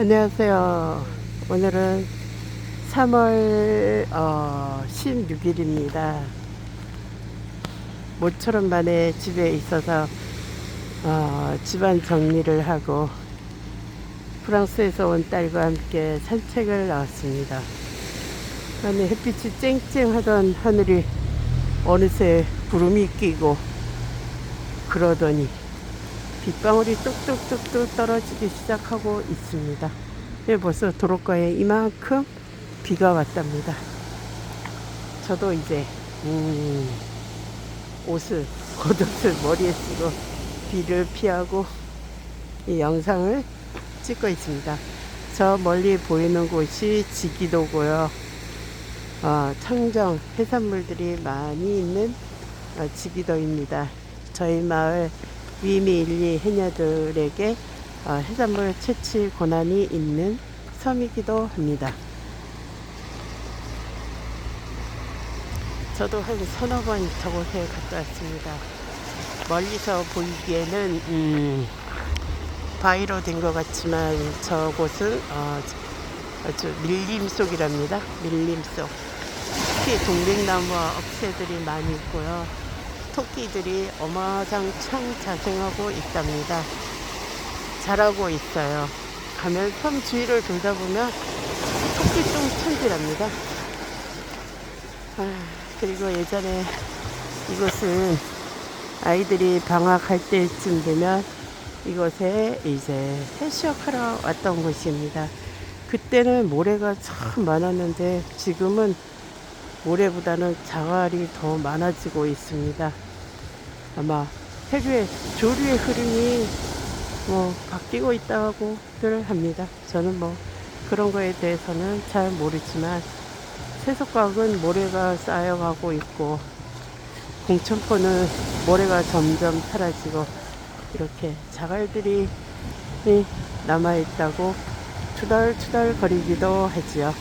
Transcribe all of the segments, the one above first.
안녕하세요. 오늘은 3월 어, 16일입니다. 모처럼 만에 집에 있어서 어, 집안 정리를 하고 프랑스에서 온 딸과 함께 산책을 나왔습니다. 아니 햇빛이 쨍쨍하던 하늘이 어느새 구름이 끼고 그러더니 빗방울이 뚝뚝뚝뚝 떨어지기 시작하고 있습니다. 예, 벌써 도로가에 이만큼 비가 왔답니다. 저도 이제 음, 옷을 겉옷을 머리에 쓰고 비를 피하고 이 영상을 찍고 있습니다. 저 멀리 보이는 곳이 지기도고요. 어, 청정 해산물들이 많이 있는 어, 지기도입니다. 저희 마을 위미 1, 2 해녀들에게 어, 해산물 채취 권한이 있는 섬이기도 합니다. 저도 한 서너 번 저곳에 갔다 왔습니다. 멀리서 보이기에는 음, 바위로 된 것 같지만 저곳은 어, 아주 밀림 속이랍니다. 밀림 속. 특히 동백나무와 억새들이 많이 있고요. 토끼들이 어마장창 자생하고 있답니다. 자라고 있어요. 가면 섬 주위를 돌다 보면 토끼똥 천지랍니다. 아, 그리고 예전에 이곳은 아이들이 방학할 때쯤 되면 이곳에 이제 해수욕하러 왔던 곳입니다. 그때는 모래가 참 많았는데 지금은 모래보다는 자갈이 더 많아지고 있습니다. 아마 해류의 조류의 흐름이 뭐 바뀌고 있다고들 합니다. 저는 뭐 그런 거에 대해서는 잘 모르지만 세속각은 모래가 쌓여가고 있고 공천포는 모래가 점점 사라지고 이렇게 자갈들이 남아 있다고 투덜투덜 거리기도 하지요.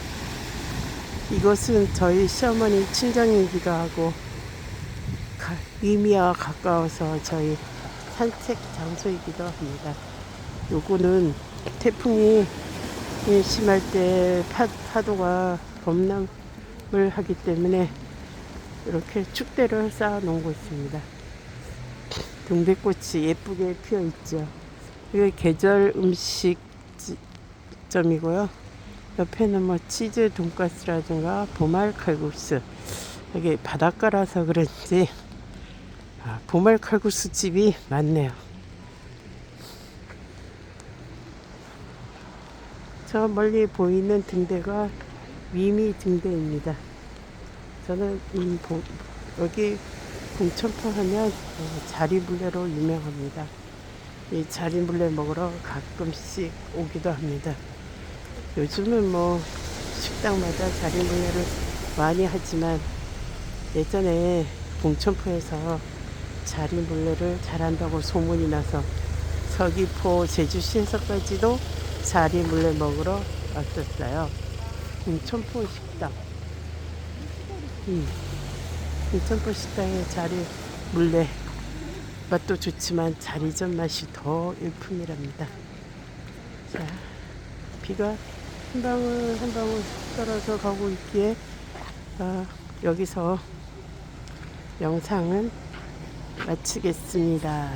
이곳은 저희 시어머니 친정이기도 하고 가- 의미와 가까워서 저희 산책 장소이기도 합니다. 요거는 태풍이 심할 때 파, 파도가 범람을 하기 때문에 이렇게 축대를 쌓아 놓은 곳입니다. 동백꽃이 예쁘게 피어 있죠. 이게 계절 음식점이고요. 옆에는 뭐 치즈 돈가스라든가 보말 칼국수. 여기 바닷가라서 그런지 아, 보말 칼국수 집이 많네요. 저 멀리 보이는 등대가 위미 등대입니다. 저는 이 보- 여기 공천포 하면 어, 자리물레로 유명합니다. 이 자리물레 먹으러 가끔씩 오기도 합니다. 요즘은 뭐 식당마다 자리물레를 많이 하지만 예전에 봉천포에서 자리물레를 잘한다고 소문이 나서 서귀포 제주시에서까지도 자리물레 먹으러 왔었어요. 봉천포 식당. 음. 봉천포 식당의 자리물레 맛도 좋지만 자리전 맛이 더 일품이랍니다. 자, 비가 한 방울 한 방울 떨어져 가고 있기에 아, 여기서 영상은 마치겠습니다.